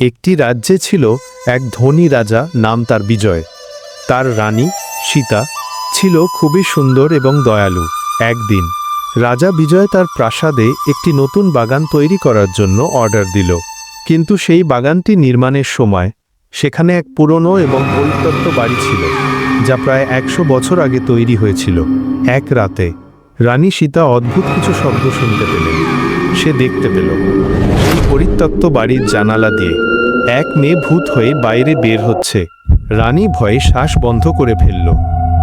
একটি রাজ্যে ছিল এক ধনী রাজা, নাম তার বিজয়। তার রানী, সীতা, ছিল খুবই সুন্দর এবং দয়ালু। একদিন, রাজা বিজয় তার প্রাসাদে একটি নতুন বাগান তৈরি করার জন্য অর্ডার দিল। কিন্তু সেই বাগানটি নির্মাণের সময়, সেখানে এক পুরনো এবং পরিত্যক্ত বাড়ি ছিল, যা প্রায় একশো বছর আগে তৈরি হয়েছিল। এক রাতে, রানী সীতা অদ্ভুত কিছু শব্দ শুনতে পেলেন। সে দেখতে পেল। সেই পরিত্যক্ত বাড়ির জানালা দিয়ে এক মেয়ে ভূত হয়ে বাইরে বের হচ্ছে। রানী ভয়ে শ্বাস বন্ধ করে ফেলল,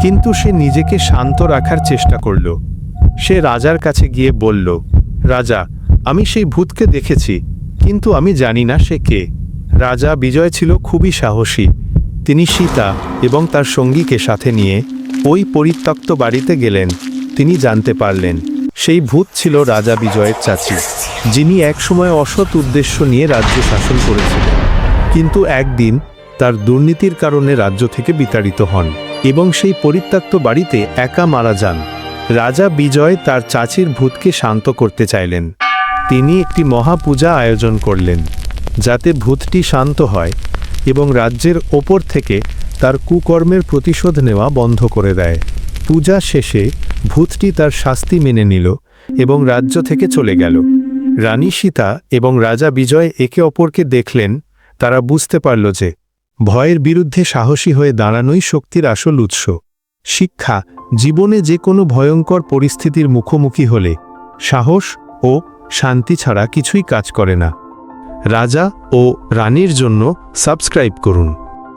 কিন্তু সে নিজেকে শান্ত রাখার চেষ্টা করল। সে রাজার কাছে গিয়ে বলল, রাজা, আমি সেই ভূতকে দেখেছি, কিন্তু আমি জানি না সে কে। রাজা বিজয় ছিল খুবই সাহসী। তিনি সীতা এবং তার সঙ্গীকে সাথে নিয়ে ওই পরিত্যক্ত বাড়িতে গেলেন। তিনি জানতে পারলেন সেই ভূত ছিল রাজা বিজয়ের চাচি, যিনি একসময় অসৎ উদ্দেশ্য নিয়ে রাজ্য শাসন করেছিলেন। কিন্তু একদিন তার দুর্নীতির কারণে রাজ্য থেকে বিতাড়িত হন এবং সেই পরিত্যক্ত বাড়িতে একা মারা যান। রাজা বিজয় তার চাচির ভূতকে শান্ত করতে চাইলেন। তিনি একটি মহাপূজা আয়োজন করলেন, যাতে ভূতটি শান্ত হয় এবং রাজ্যের ওপর থেকে তার কুকর্মের প্রতিশোধ নেওয়া বন্ধ করে দেয়। পূজা শেষে ভূতটি তার শাস্তি মেনে নিল এবং রাজ্য থেকে চলে গেল। রানী সীতা এবং রাজা বিজয় একে অপরকে দেখলেন, তারা বুঝতে পারল যে ভয়ের বিরুদ্ধে সাহসী হয়ে দাঁড়ানোই শক্তির আসল উৎস। শিক্ষা, জীবনে যে কোনো ভয়ঙ্কর পরিস্থিতির মুখোমুখি হলে সাহস ও শান্তি ছাড়া কিছুই কাজ করে না। রাজা ও রানীর জন্য সাবস্ক্রাইব করুন।